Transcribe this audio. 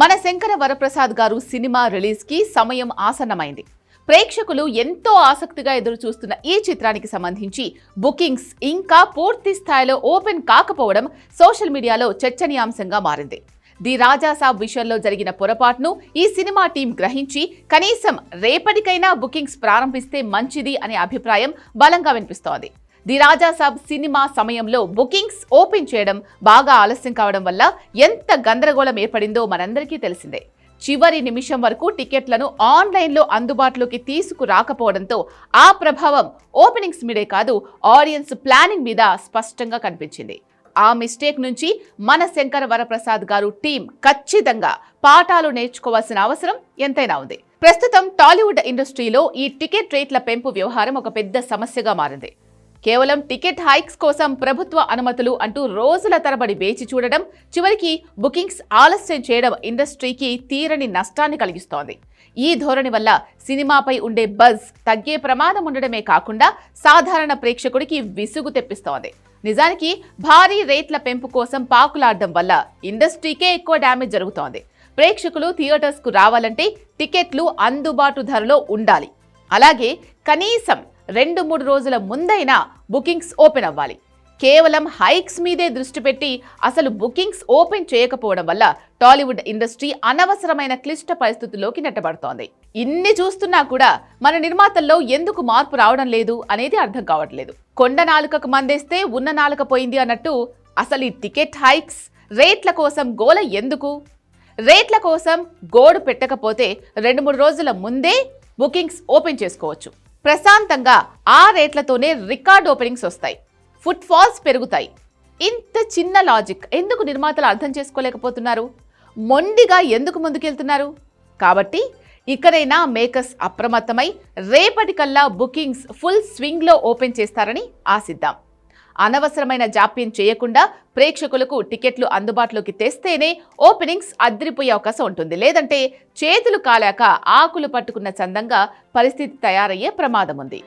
మన శంకర వరప్రసాద్ గారు సినిమా రిలీజ్కి సమయం ఆసన్నమైంది. ప్రేక్షకులు ఎంతో ఆసక్తిగా ఎదురు చూస్తున్న ఈ చిత్రానికి సంబంధించి బుకింగ్స్ ఇంకా పూర్తి స్థాయిలో ఓపెన్ కాకపోవడం సోషల్ మీడియాలో చర్చనీయాంశంగా మారింది. ది రాజాసాబ్ విషయంలో జరిగిన పొరపాటును ఈ సినిమా టీం గ్రహించి కనీసం రేపటికైనా బుకింగ్స్ ప్రారంభిస్తే మంచిది అనే అభిప్రాయం బలంగా వినిపిస్తోంది. ది రాజాసాబ్ సినిమా సమయంలో బుకింగ్స్ ఓపెన్ చేయడం బాగా ఆలస్యం కావడం వల్ల ఎంత గందరగోళం ఏర్పడిందో మనందరికీ తెలిసిందే. చివరి నిమిషం వరకు టికెట్లను ఆన్లైన్లో అందుబాటులోకి తీసుకురాకపోవడంతో ఆ ప్రభావం ఓపెనింగ్స్ మీదే కాదు ఆడియన్స్ ప్లానింగ్ మీద స్పష్టంగా కనిపించింది. ఆ మిస్టేక్ నుంచి మన శంకర వరప్రసాద్ గారు టీం ఖచ్చితంగా పాఠాలు నేర్చుకోవాల్సిన అవసరం ఎంతైనా ఉంది. ప్రస్తుతం టాలీవుడ్ ఇండస్ట్రీలో ఈ టికెట్ రేట్ల పెంపు వ్యవహారం ఒక పెద్ద సమస్యగా మారింది. కేవలం టికెట్ హైక్స్ కోసం ప్రభుత్వ అనుమతులు అంటూ రోజుల తరబడి వేచి చూడడం చివరికి బుకింగ్స్ ఆలస్యం చేయడం ఇండస్ట్రీకి తీరని నష్టాన్ని కలిగిస్తోంది. ఈ ధోరణి వల్ల సినిమాపై ఉండే బజ్ తగ్గే ప్రమాదం ఉండడమే కాకుండా సాధారణ ప్రేక్షకుడికి విసుగు తెప్పిస్తోంది. నిజానికి భారీ రేట్ల పెంపు కోసం పాకులాడడం వల్ల ఇండస్ట్రీకే ఎక్కువ డ్యామేజ్ జరుగుతోంది. ప్రేక్షకులు థియేటర్స్కు రావాలంటే టికెట్లు అందుబాటు ధరలో ఉండాలి. అలాగే కనీసం రెండు మూడు రోజుల ముందైనా బుకింగ్స్ ఓపెన్ అవ్వాలి. కేవలం హైక్స్ మీదే దృష్టి పెట్టి అసలు బుకింగ్స్ ఓపెన్ చేయకపోవడం వల్ల టాలీవుడ్ ఇండస్ట్రీ అనవసరమైన క్లిష్ట పరిస్థితుల్లోకి నెట్టబడుతోంది. ఇన్ని చూస్తున్నా కూడా మన నిర్మాతల్లో ఎందుకు మార్పు రావడం లేదు అనేది అర్థం కావట్లేదు. కొండ నాలుకకు మందేస్తే ఉన్న నాలుక పోయింది అన్నట్టు అసలు ఈ టికెట్ హైక్స్ రేట్ల కోసం గోల ఎందుకు? రేట్ల కోసం గోడు పెట్టకపోతే రెండు మూడు రోజుల ముందే బుకింగ్స్ ఓపెన్ చేసుకోవచ్చు. ప్రశాంతంగా ఆ రేట్లతోనే రికార్డ్ ఓపెనింగ్స్ వస్తాయి. ఫుట్ ఫాల్స్ పెరుగుతాయి. ఇంత చిన్న లాజిక్ ఎందుకు నిర్మాతలు అర్థం చేసుకోలేకపోతున్నారు? మొండిగా ఎందుకు ముందుకెళ్తున్నారు? కాబట్టి ఇకనైనా మేకర్స్ అప్రమత్తమై రేపటికల్లా బుకింగ్స్ ఫుల్ స్వింగ్లో ఓపెన్ చేస్తారని ఆశిద్దాం. అనవసరమైన జాప్యం చేయకుండా ప్రేక్షకులకు టికెట్లు అందుబాటులోకి తెస్తేనే ఓపెనింగ్స్ అద్దరిపోయే అవకాశం ఉంటుంది. లేదంటే చేతులు కాలాక ఆకులు పట్టుకున్న చందంగా పరిస్థితి తయారయ్యే ప్రమాదం ఉంది.